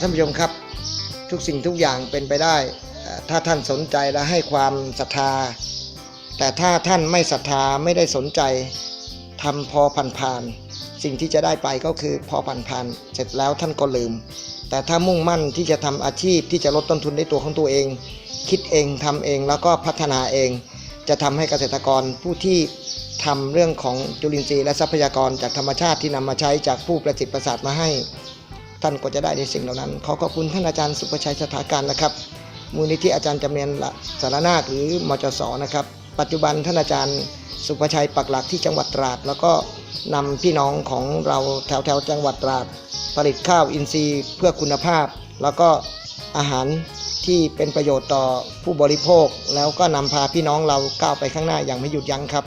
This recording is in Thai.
ท่านผู้ชมครับทุกสิ่งทุกอย่างเป็นไปได้ ถ้าท่านสนใจและให้ความศรัทธา แต่ถ้าท่านไม่ศรัทธาไม่ได้สนใจทำพอผ่านๆสิ่งที่จะได้ไปก็คือพอผ่านๆเสร็จแล้วท่านก็ลืม แต่ถ้ามุ่งมั่นที่จะทำอาชีพที่จะลดต้นทุนในตัวของตัวเอง คิดเองทำเองแล้วก็พัฒนาเอง จะทำให้เกษตรกรผู้ที่ทำเรื่องของจุลินทรีย์และทรัพยากรจากธรรมชาติที่นำมาใช้จากผู้ประสิทธิ์ประสาทมาให้ ท่านก็จะได้ในสิ่งเหล่านั้น ขอขอบคุณท่านอาจารย์สุประชัยสถาการนะครับ มูลนิธิอาจารย์จำเนียนสารนาคหรือมจสนะครับ ปัจจุบันท่านอาจารย์สุประชัยปักหลักที่จังหวัดตราด แล้วก็นำพี่น้องของเราแถวแถวๆจังหวัดตราด ผลิตข้าวอินทรีย์เพื่อคุณภาพ แล้วก็อาหารที่เป็นประโยชน์ต่อผู้บริโภค แล้วก็นำพาพี่น้องเราก้าวไปข้างหน้าอย่างไม่หยุดยั้งครับ